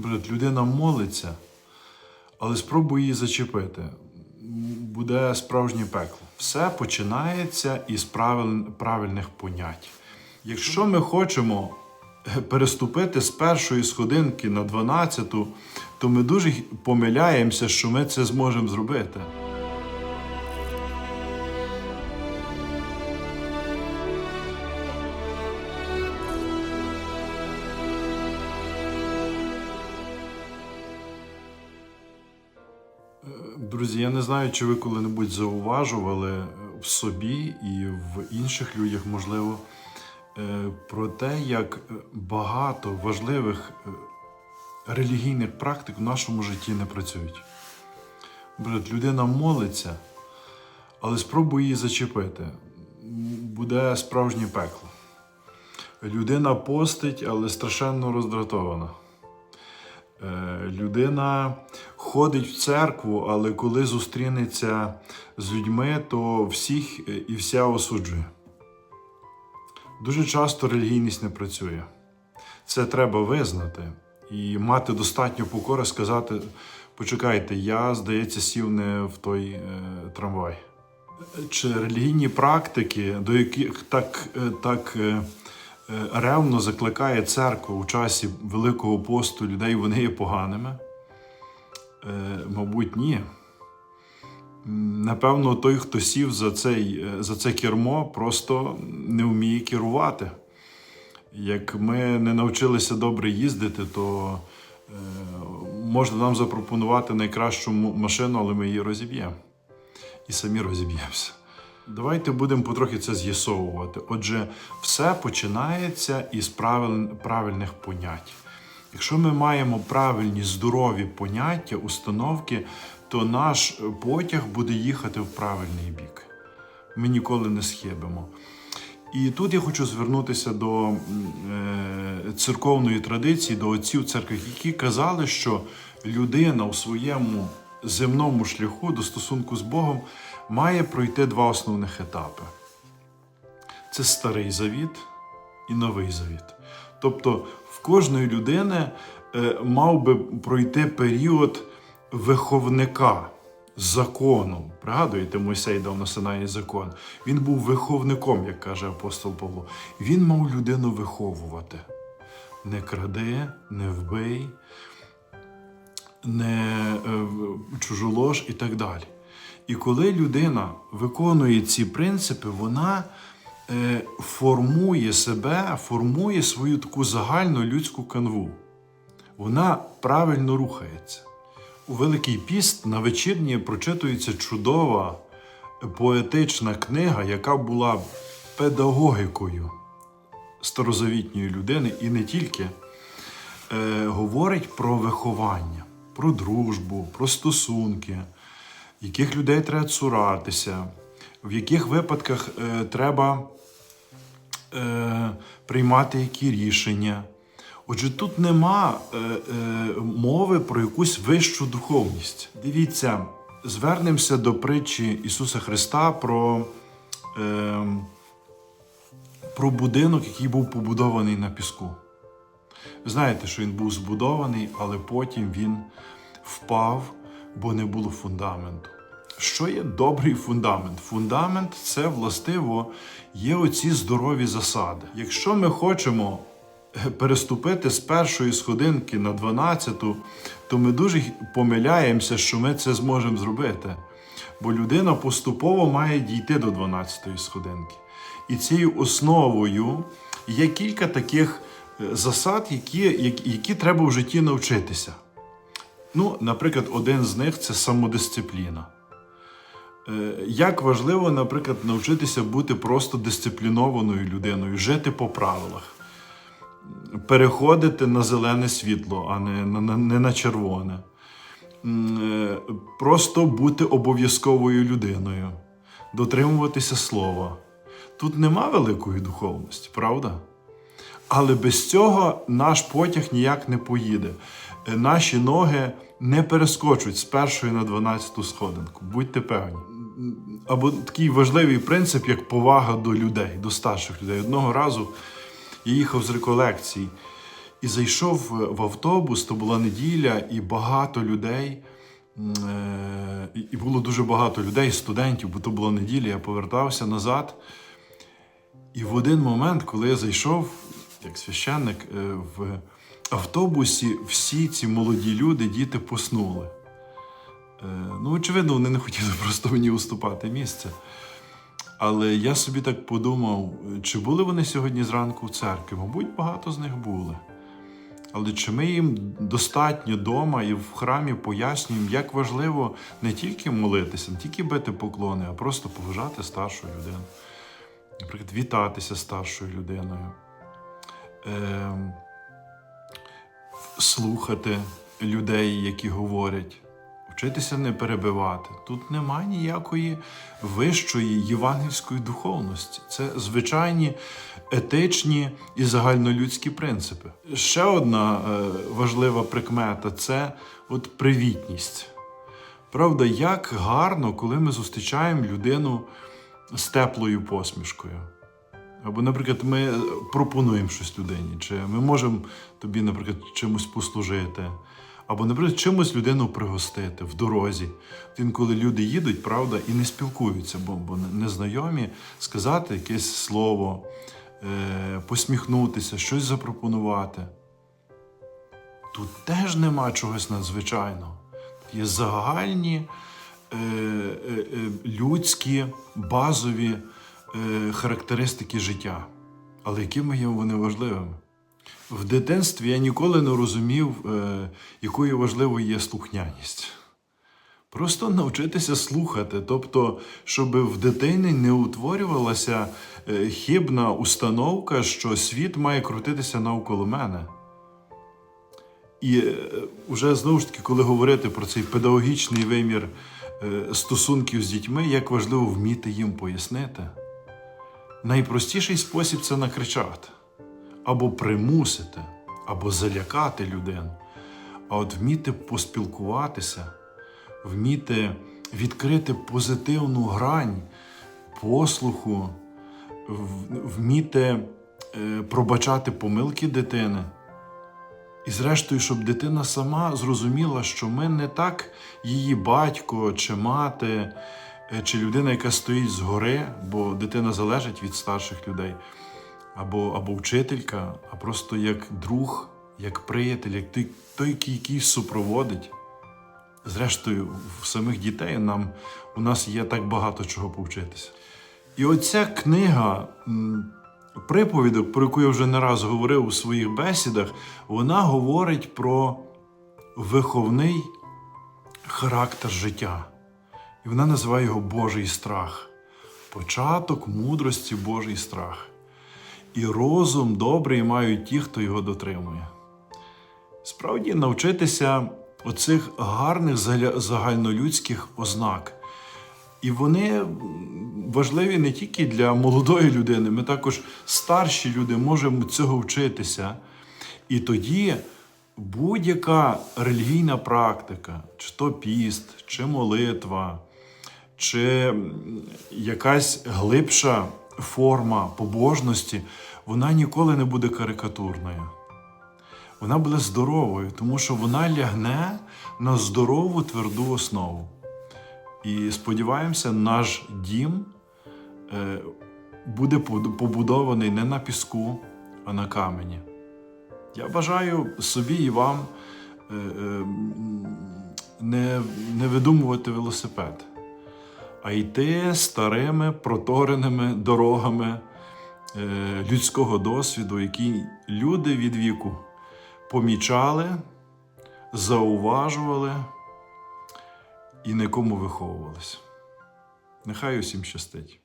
Брат, людина молиться, але спробуй її зачепити. Буде справжнє пекло. Все починається із правильних понять. Якщо ми хочемо е, переступити з першої сходинки на дванадцяту, то ми дуже помиляємося, що ми це зможемо зробити. Я не знаю, чи ви коли-небудь зауважували е, в собі і в інших людях, можливо, е, про те, як е, багато важливих релігійних практик в нашому житті не працюють. Людина молиться, але спробуй її зачепити. Буде справжнє пекло. Людина постить, але страшенно роздратована. Е, Людина ходить в церкву, але коли зустрінеться з людьми, то всіх е, і вся осуджує. Дуже часто релігійність не працює. Це треба визнати і мати достатньо покори сказати: почекайте, я, здається, сів не в той е, трамвай. Чи релігійні практики, до яких так, е, так ревно закликає церква у часі Великого посту людей, вони є поганими? Е, Мабуть, ні. Напевно, той, хто сів за, цей, е, за це кермо, просто не вміє керувати. Як ми не навчилися добре їздити, то е, можна нам запропонувати найкращу машину, але ми її розіб'ємо. І самі розіб'ємося. Давайте будемо потрохи це з'ясовувати. Отже, все починається із правильних понять. Якщо ми маємо правильні здорові поняття, установки, то наш потяг буде їхати в правильний бік. Ми ніколи не схибимо. І тут я хочу звернутися до е, церковної традиції, до отців церкви, які казали, що людина у своєму земному шляху до стосунку з Богом має пройти два основних етапи: це старий завіт і новий завіт. Тобто в кожної людини е, мав би пройти період виховника закону. Пригадуєте, Мойсей дав на Синаї закон. Він був виховником, як каже апостол Павло. Він мав людину виховувати. Не кради, не вбий, не е, чужолож і так далі. І коли людина виконує ці принципи, вона е, формує себе, формує свою таку загальну людську канву. Вона правильно рухається. У Великий піст на вечірні прочитується чудова поетична книга, яка була педагогікою старозавітньої людини і не тільки е, говорить про виховання, про дружбу, про стосунки, яких людей треба цуратися, в яких випадках е, треба е, приймати які рішення. Отже, тут нема е, е, мови про якусь вищу духовність. Дивіться, звернемося до притчі Ісуса Христа про, е, про будинок, який був побудований на піску. Ви знаєте, що він був збудований, але потім він впав, бо не було фундаменту. Що є добрий фундамент? Фундамент це властиво є оці здорові засади. Якщо ми хочемо е, переступити з першої сходинки на дванадцяту, то ми дуже помиляємося, що ми це зможемо зробити. Бо людина поступово має дійти до 12-ї сходинки. І цією основою є кілька таких е, засад, які, які, які треба в житті навчитися. Ну, наприклад, один з них це самодисципліна. Е, Як важливо, наприклад, навчитися бути просто дисциплінованою людиною, жити по правилах, переходити на зелене світло, а не на, не на червоне. Е, Просто бути обов'язковою людиною, дотримуватися слова. Тут нема великої духовності, правда? Але без цього наш потяг ніяк не поїде. Наші ноги не перескочуть з першої на 12 сходинку. Будьте певні. Або такий важливий принцип, як повага до людей, до старших людей. Одного разу я їхав з реколекцій, І зайшов в автобус, то була неділя, і багато людей. е, і- І було дуже багато людей, студентів, бо то була неділя, я повертався назад. І в один момент, коли я зайшов, як священник, е, в автобусі всі ці молоді люди, діти поснули. Е, Ну, очевидно, вони не хотіли просто мені уступати місце. Але я собі так подумав, чи були вони сьогодні зранку в церкві? Мабуть, багато з них були. Але чи ми їм достатньо вдома і в храмі пояснюємо, як важливо не тільки молитися, не тільки бити поклони, а просто поважати старшу людину. Наприклад, вітатися старшою людиною, Ем, слухати людей, які говорять, вчитися не перебивати. Тут немає ніякої вищої євангельської духовності. Це звичайні етичні і загальнолюдські принципи. Ще одна е, важлива прикмета це от привітність. Правда, як гарно, коли ми зустрічаємо людину з теплою посмішкою. Або, наприклад, ми пропонуємо щось людині, чи ми можемо тобі, наприклад, чимось послужити, або, наприклад, чимось людину пригостити в дорозі. От Інколи люди їдуть, правда, і не спілкуються, бо, бо незнайомі сказати якесь слово, е, посміхнутися, щось запропонувати. Тут теж нема чогось надзвичайного. Є загальні е, е, е, людські базові е, характеристики життя. Але якими є вони важливими? В дитинстві я ніколи не розумів, е, якою важливою є слухняність. Просто навчитися слухати, тобто, щоб в дитині не утворювалася е, хибна установка, що світ має крутитися навколо мене. І е, вже знову ж таки, коли говорити про цей педагогічний вимір е, стосунків з дітьми, як важливо вміти їм пояснити. Найпростіший спосіб це накричати, або примусити, або залякати людину. А от вміти поспілкуватися, вміти відкрити позитивну грань послуху, вміти е, пробачати помилки дитини. І зрештою, щоб дитина сама зрозуміла, що ми не так її батько чи мати, чи людина, яка стоїть згори, бо дитина залежить від старших людей, або, або вчителька, а просто як друг, як приятель, як той, той який, супроводить. Зрештою, в самих дітей нам, у нас є так багато чого повчитися. І оця книга приповідок, про яку я вже не раз говорив у своїх бесідах, вона говорить про виховний характер життя. І вона називає його Божий страх. Початок мудрості Божий страх. І розум добрий мають ті, хто його дотримує. Справді навчитися оцих гарних загальнолюдських ознак. І вони важливі не тільки для молодої людини, ми також старші люди можемо цього вчитися. І тоді будь-яка релігійна практика, чи то піст, чи молитва, чи якась глибша форма побожності, вона ніколи не буде карикатурною. Вона буде здоровою, тому що вона лягне на здорову тверду основу. І сподіваємося, наш дім е, буде побудований не на піску, а на камені. Я бажаю собі і вам е, е, не видумувати велосипед, а йти старими протореними дорогами е, людського досвіду, які люди від віку помічали, зауважували і нікому виховувалися. Нехай усім щастить.